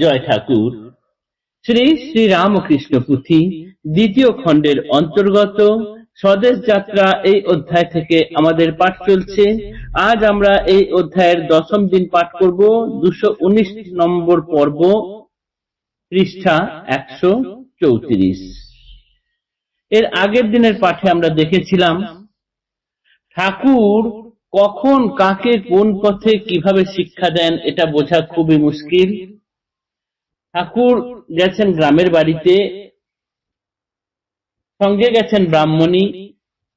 জয় ঠাকুর। শ্রী শ্রী রামকৃষ্ণ পুঁথি দ্বিতীয় খণ্ডের অন্তর্গত স্বদেশ যাত্রা এই অধ্যায় থেকে আমাদের পাঠ চলছে। আজ আমরা এই অধ্যায়ের দশম দিন পাঠ করব, দুশো নম্বর পর্ব, পৃষ্ঠা একশো চৌত্রিশ। এর আগের দিনের পাঠে আমরা দেখেছিলাম, ঠাকুর কখন কাকে কোন পথে কীভাবে শিক্ষা দেন এটা বোঝা খুবই মুশকিল। ঠাকুর গেছেন গ্রামের বাড়িতে, সঙ্গে গেছেন ব্রাহ্মণী।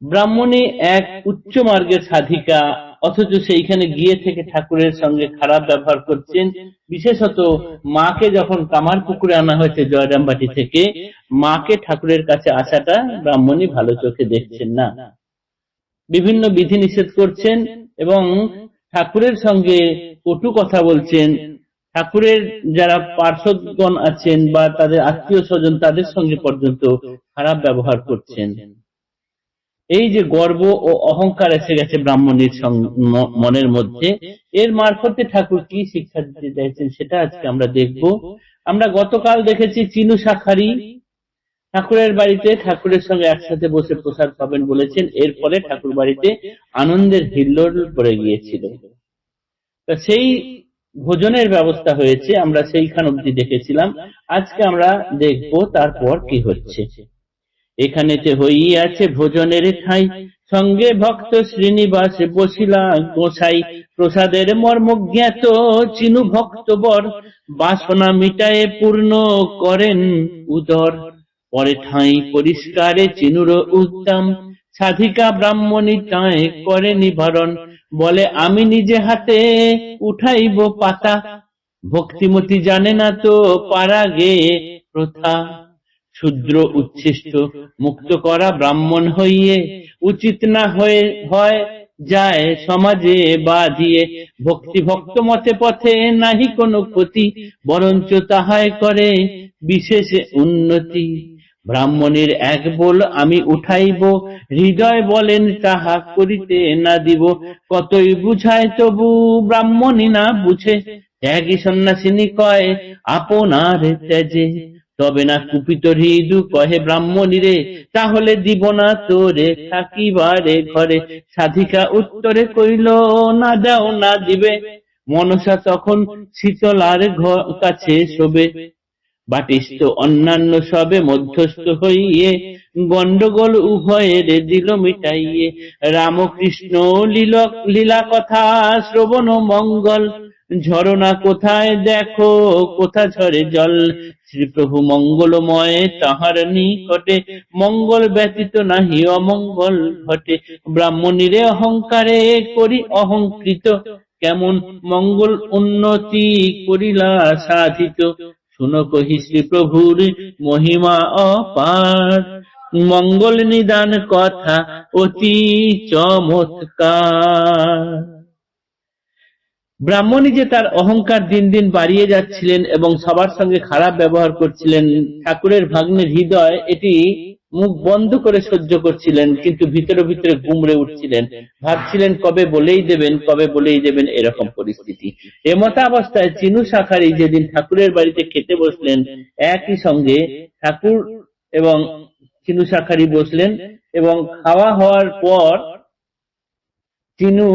ব্রাহ্মণী এক উচ্চ মার্গের সাধিকা, অথচ সেইখানে গিয়ে থেকে ঠাকুরের সঙ্গে খারাপ ব্যবহার করছেন। বিশেষত মাকে যখন কামার পুকুরে আনা হয়েছে জয়রামবাটি থেকে, মাকে ঠাকুরের কাছে আসাটা ব্রাহ্মণী ভালো চোখে দেখছেন না। বিভিন্ন বিধি নিষেধ করছেন এবং ঠাকুরের সঙ্গে কটু কথা বলছেন। ঠাকুরের যারা পার্শ্বদগণ আছেন বা তাদের আত্মীয় স্বজন তাদের সঙ্গে পর্যন্ত খারাপ ব্যবহার করছেন। এই যে গর্ব ও অহংকার এসে গেছে ব্রাহ্মণীর মনের মধ্যে, এর মারফতে ঠাকুর কি শিক্ষা দিতে চাইছেন সেটা আজকে আমরা দেখব। আমরা গতকাল দেখেছি চিনু শাখারি ঠাকুরের বাড়িতে ঠাকুরের সঙ্গে একসাথে বসে প্রসাদ পাবেন বলেছেন। এরপরে ঠাকুর বাড়িতে আনন্দের হিল্লোল পড়ে গিয়েছিল। সেই ভোজনের ব্যবস্থা হয়েছে, আমরা সেইখান অব্দি দেখেছিলাম। আজকে আমরা দেখব তারপর কি হচ্ছে। এখানেতে হইয়াছে ভোজনের ঠাই। সঙ্গে ভক্ত শ্রীনিবাস বসিলা গোসাই। প্রসাদের মর্ম জ্ঞাত চিনু ভক্ত বর। বাসনা মিটায়ে পূর্ণ করেন উদর। পরে ঠাঁই পরিষ্কারে চিনুর উত্তম। সাধিকা ব্রাহ্মণী টায় করে নিবারণ। বলে, আমি নিজে হাতে উঠাইব পাতা। ভক্তিমতি জানে না তো পারাগে প্রথা। শূদ্র উচ্ছিষ্ট মুক্ত করা ব্রাহ্মণ হইয়ে উচিত না হয়ে, হয় যায় সমাজে বা দিয়ে ভক্তি ভক্ত মতে পথে নাহি কোনো ক্ষতি, বরঞ্চ তাহাই করে বিশেষ উন্নতি। ব্রাহ্মণের এক বল আমি উঠাইব, হৃদয় বলেন তাহা করিতে না দিব। কতই বুঝায় তবু ব্রাহ্মণী না বুঝে। ত্যাগী সন্ন্যাসিনী কয়, আপনার ত্যাজে। তবে না কুপিত হৃদু কহে ব্রাহ্মণী রে, তাহলে দিব না তোরে থাকিবারে ঘরে। সাধিকা উত্তরে কইল, না দাও না দিবে। মনসা তখন শীতলার কাছে শোবে। বাটিস্থ অন্যান্য সবে মধ্যস্থ হইয়ে গন্ডগোল উভয়ের দিল মিটাইয়ে। রামকৃষ্ণ লীল, লীলা কথা, শ্রবণ মঙ্গল, ঝরনা কোথায় দেখো, কোথা ঝরে জল? শ্রীপ্রভু মঙ্গলময়, তাহার নিকটে মঙ্গল ব্যতীত নাহি অমঙ্গল ঘটে। ব্রাহ্মণীরে অহংকারে করি অহংকৃত, কেমন মঙ্গল উন্নতি করিলা সাধিত? শুনো কহি শ্রী প্রভুর মহিমা অপার। মঙ্গল নিদান কথা অতি চমৎকার। ব্রাহ্মণী যে তার অহংকার দিন দিন বাড়িয়ে যাচ্ছিলেন এবং সবার সঙ্গে খারাপ ব্যবহার করছিলেন, ঠাকুরের ভাগ্নের হৃদয় এটি মুখ বন্ধ করে সহ্য করছিলেন, কিন্তু ভিতরে ভিতরে গুমড়ে উঠছিলেন। ভাবছিলেন, কবে বলেই দেবেন, কবে বলেই দেবেন? এরকম পরিস্থিতি। এমতাবস্থায় চিনু শাখারি যেদিন ঠাকুরের বাড়িতে খেতে বসলেন, একই সঙ্গে ঠাকুর এবং চিনু শাখারি বসলেন এবং খাওয়া হওয়ার পর চিনু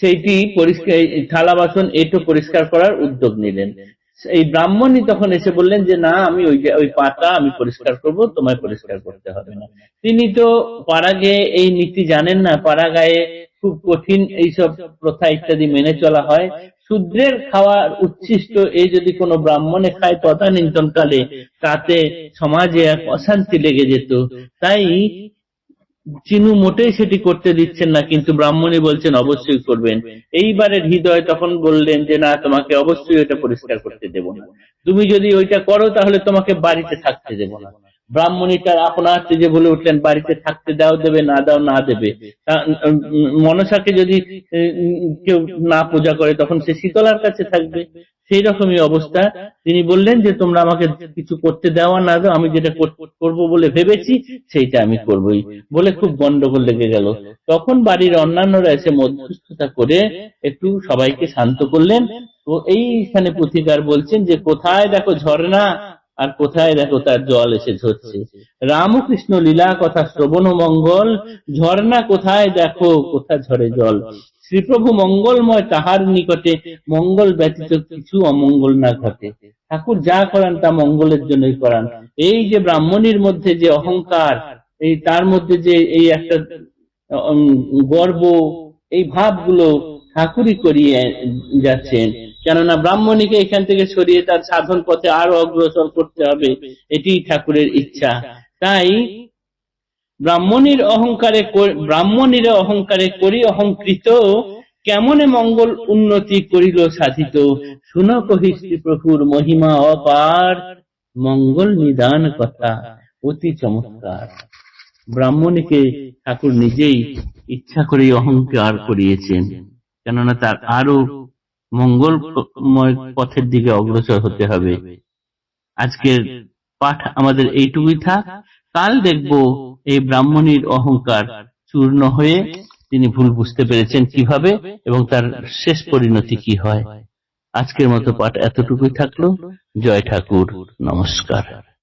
সেইটি পরিষ্কার, থালা বাসন এটো পরিষ্কার করার উদ্যোগ নিলেন। এই ব্রাহ্মণই তখন এসে বললেন যে, না, আমি ওই ওই পাতা আমি পরিষ্কার করব, তোমায় পরিষ্কার করতে হবে না। তিনি তো পাড়াগে এই নীতি জানেন না পাড়াগায়ে খুব কঠিন এইসব প্রথা ইত্যাদি মেনে চলা হয়। শূদ্রের খাওয়ার উচ্ছিষ্ট এই যদি কোনো ব্রাহ্মণে খায় তদানীন্তন কালে তাতে সমাজে এক অশান্তি লেগে যেত। তাই চিনু মোটেই সেটি করতে দিচ্ছেন না, কিন্তু ব্রাহ্মণী বলছেন, অবশ্যই করবেন। এইবারের হৃদয় তখন বললেন যে, না, তোমাকে অবশ্যই ওইটা পরিষ্কার করতে দেব না। তুমি যদি ওইটা করো, তাহলে তোমাকে বাড়িতে থাকতে দেব না। ব্রাহ্মণী তার আপনার যে বলে উঠলেন, বাড়িতে থাকতে দাও দেবে, না দাও না দেবে। মনসাকে যদি কেউ না পূজা করে, তখন সে শীতলার কাছে থাকবে। সেই রকমই অবস্থা। তিনি বললেন যে, তোমরা আমাকে কিছু করতে দেওয়া না দাও, আমি যেটা করব বলে ভেবেছি, সেইটা আমি করবই। বলে খুব গন্ডগোল লেগে গেল। তখন বাড়ির অন্যান্যরা এসে মধ্যস্থতা করে একটু সবাইকে শান্ত করলেন। তো এইখানে পুথিকার বলছেন যে, কোথায় দেখো ঝর্ণা? আর কোথায় দেখো তার জল এসে ঝরছে। রামকৃষ্ণ লীলা কথা শ্রবণ মঙ্গল, ঝর্ণা কোথায় দেখো কোথা ঝরে জল। শ্রীপ্রভু মঙ্গলময় তাহার নিকটে, মঙ্গল ব্যতীত কিছু অমঙ্গল না ঘটে। ঠাকুর যা করান তা মঙ্গলের জন্যই করান। এই যে ব্রাহ্মণীর মধ্যে যে অহংকার, এই তার মধ্যে যে এই একটা গর্ব, এই ভাবগুলো ঠাকুরই করিয়ে যাচ্ছেন। কেননা ব্রাহ্মণীকে এখান থেকে সরিয়ে তার সাধন পথে আরও অগ্রসর করতে হবে এটি ঠাকুরের ইচ্ছা। তাই ব্রাহ্মণীর অহংকারে ব্রাহ্মণীর অহংকারে করি অহংকৃত, কেমনে মঙ্গল উন্নতি করিল সাধিত? শুন কহি শ্রী প্রভুর মহিমা অপার, মঙ্গল নিদান কথা অতি চমৎকার। ব্রাহ্মণীকে ঠাকুর নিজেই ইচ্ছা করে অহংকার করিয়েছেন, কেননা তার আরও মঙ্গলময় পথের দিকে অগ্রসর হতে হবে। আজকের পাঠ আমাদের এইটুকুই থাক। কাল দেখব এই ব্রাহ্মণীর অহংকার চূর্ণ হয়ে তিনি ভুল বুঝতে পেরেছেন কীভাবে এবং তার শেষ পরিণতি কি হয়। আজকের মতো পাঠ এতটুকুই থাকল। জয় ঠাকুর। নমস্কার।